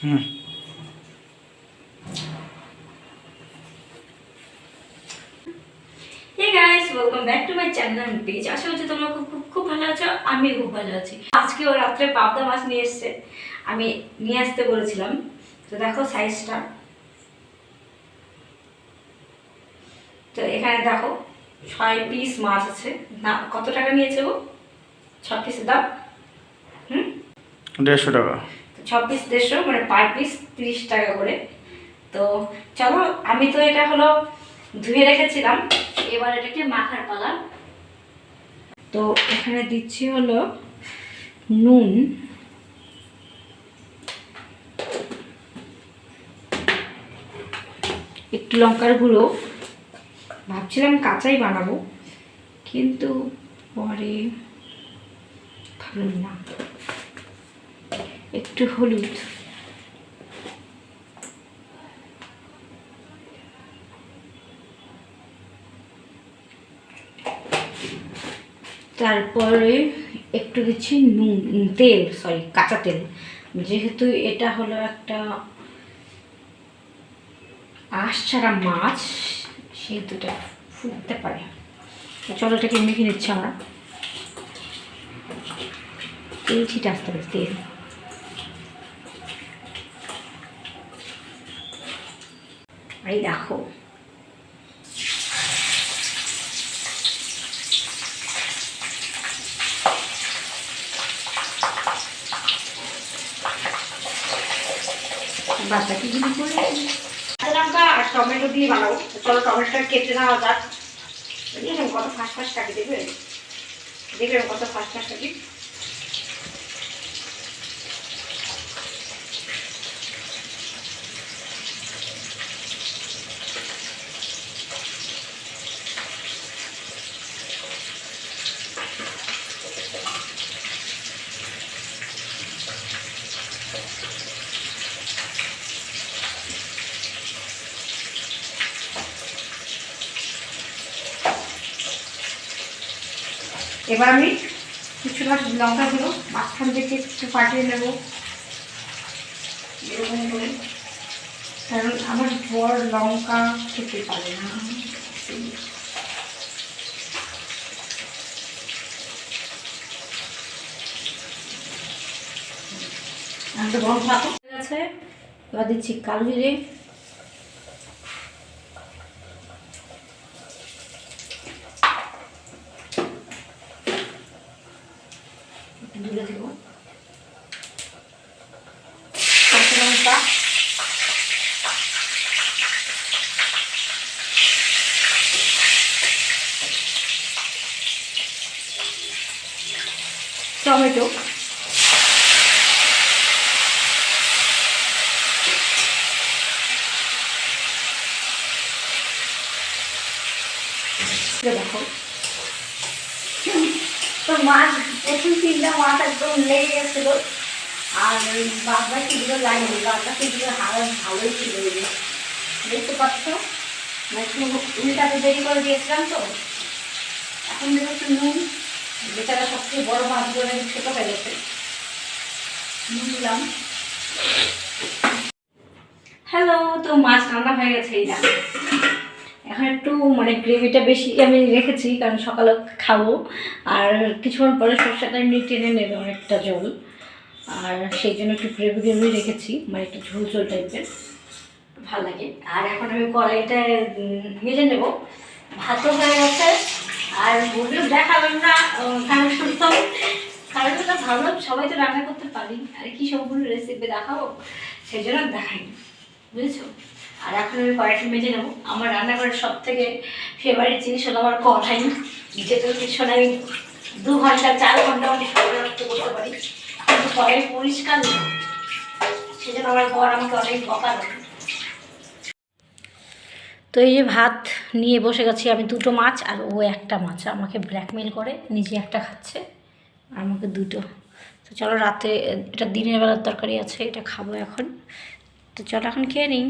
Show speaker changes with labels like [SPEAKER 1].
[SPEAKER 1] Hmm.
[SPEAKER 2] Welcome back to my channel page আশা করছি তোমরা খুব খুব খুব ভালো আছো আমি খুব ভালো আছি। আজকে ও রাত্রে পাবদা মাছ নিয়ে এসছে। আমি নিয়ে আসতে বলেছিলাম। তো দেখো সাইজটা তো এখানে দেখো ছয় পিস মাছ আছে। না কত টাকা নিয়েছে ও? ছ পিসের দাম। হুম?
[SPEAKER 1] দেড়শো টাকা।
[SPEAKER 2] ছ পিস দেড়শো মানে পার পিস তিরিশ টাকা করে। তো চলো, আমি তো এটা হলো ধুয়ে রেখেছিলাম। এবার এটাকে মাখার পালা। তো এখানে দিচ্ছি হলো নুন। একটু লঙ্কার গুঁড়ো। ভাবছিলাম কাঁচাই বানাবো, কিন্তু পরে ভালো না। একটু হলুদ। তারপরে একটু দিচ্ছি নুন, তেল সরি কাঁচা তেল। যেহেতু এটা হলো একটা আঁশ ছাড়া মাছ সেহেতু এটা ফুটতে পারে। চলো এটাকে মেখে নিচ্ছি আমরা। তেল ছিটে আসতে হবে তেল। এই দেখো বাচ্চাকে গুলি করে লঙ্কা আর টমেটো দিয়ে বানাবো চলো টমেটোটা কেটে নেওয়া যাক দেখবেন কত ফাঁস ফাঁস কাটি দেখবে দেখবেন কত ফাঁস ফাঁস কাটি এবার আমি কিছুটা লঙ্কাগুলো মাঝখান থেকে একটু পাঠিয়ে নেব। এরকম করে। কারণ আমার বর লঙ্কা খেতে পারে না। গরম থাকো আছে এবার দিচ্ছি কালো জিরে। দূরে দেবো। কাঁচা লঙ্কা টমেটো। দেখো। তো মাছ প্রথম তিনটা মাছ একদম লেগে গেছিল। আর ওই বাদ বাকিগুলো লাগেনি বাদ বাকিগুলো হাওয়া ভালোই ছিল। দেখতে পাচ্ছ? মানে একটু উল্টাতে দেরি করে দিয়েছিলাম তো। এখন দেখো নুন, বেচারা সবচেয়ে বড় মাছগুলো নাকি ছোটো হয়ে গেছে নুন দিলাম। হ্যালো তো মাছ রান্না হয়ে গেছে, এই দেখো। এখন একটু মানে গ্রেভিটা বেশি আমি রেখেছি, কারণ সকালে খাব। আর কিছুক্ষণ পরে সরষেটা এমনি টেনে নেবে অনেকটা জল। আর সেই জন্য একটু গ্রেভি গ্রেভি রেখেছি মানে একটু ঝোল ঝোল টাইপের ভালো লাগে। আর এখন আমি কড়াইটা ভেজে নেব। ভাতও হয়ে গেছে। আর ওগুলো দেখালাম না কারণ শুনতাম কারণ ওটা ভাবলাম সবাই তো রান্না করতে পারি আর কি সবগুলো রেসিপি দেখাবো? সেই জন্য দেখাই বুঝেছ? আর এখন আমি কড়াইটা মেজে নেব। আমার রান্নাঘরের সব থেকে ফেভারিট জিনিস হলো আমার কড়াই। যেটা পিছনে আমি দু ঘণ্টা, চার ঘণ্টা আমি রাখতে করতে পারি, কিন্তু কড়াই পরিষ্কার না। সেজন্য আমার বর আমাকে অনেক বকা দেয়। তো এই যে ভাত নিয়ে বসে গেছি, আমি দুটো মাছ আর ও একটা মাছ। আমাকে ব্ল্যাকমেল করে, নিজে একটা খাচ্ছে, আর আমাকে দুটো। তো চলো রাতে, এটা দিনের বেলার তরকারি আছে, এটা খাব এখন। তো চলো এখন খেয়ে নিই।